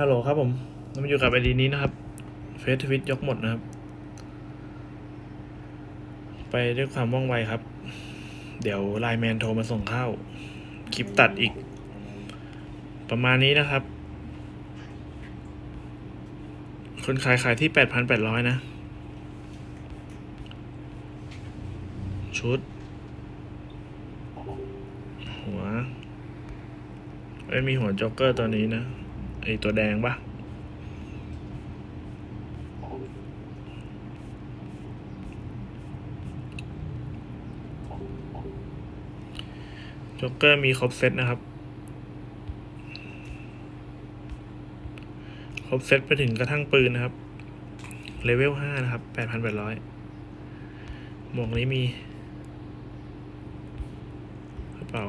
ฮัลโหลครับผมเรามาอยู่กับไอดีนี้นะครับ เฟสทวิตยกหมดนะครับ ไปด้วยความว่องไวครับ เดี๋ยวไลน์แมนโทรมาส่งเข้าคลิปตัดอีก ประมาณนี้นะครับ คนขายขายที่แปดพันแปดร้อยนะ ชุด หัวเอ้ยมีหัวจ็อกเกอร์ตัวนี้นะ ไอตัวแดงปะจ็อกเกอร์มีครบเซตนะครับ ครบเซตไปถึงกระทั่งปืนนะครับ เลเวลห้านะครับแปดพันแปดร้อยหมวกนี้มี กระเป๋า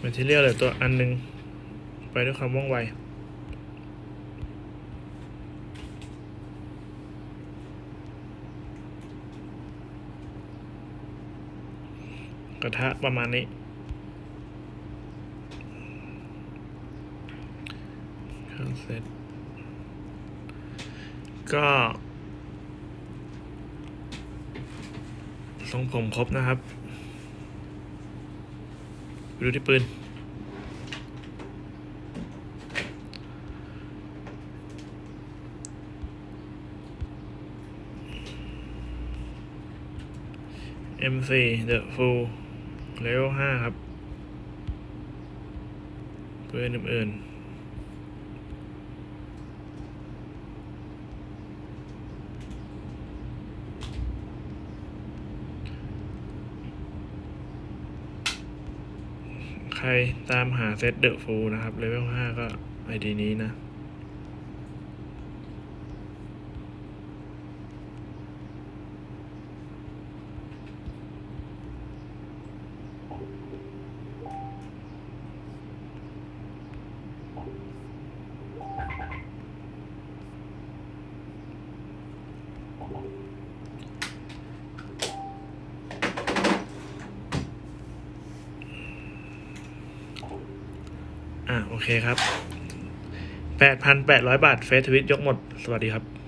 m ม t เ r ียลเหลือตัวอันหนึ่ง ไปด้วยความว่องไว กระทะประมาณนี้เครื่องเสร็จ ก็ทรงผมครบนะครับไปดูที่ปืน M4 The Full Level 5 ครับปืนอื่นๆใครตามหาเซต The Full นะครับ Level 5ก็ไอดีนี้นะ อะโอเคครับ8,800บาทเฟสทวิตยกหมด สวัสดีครับ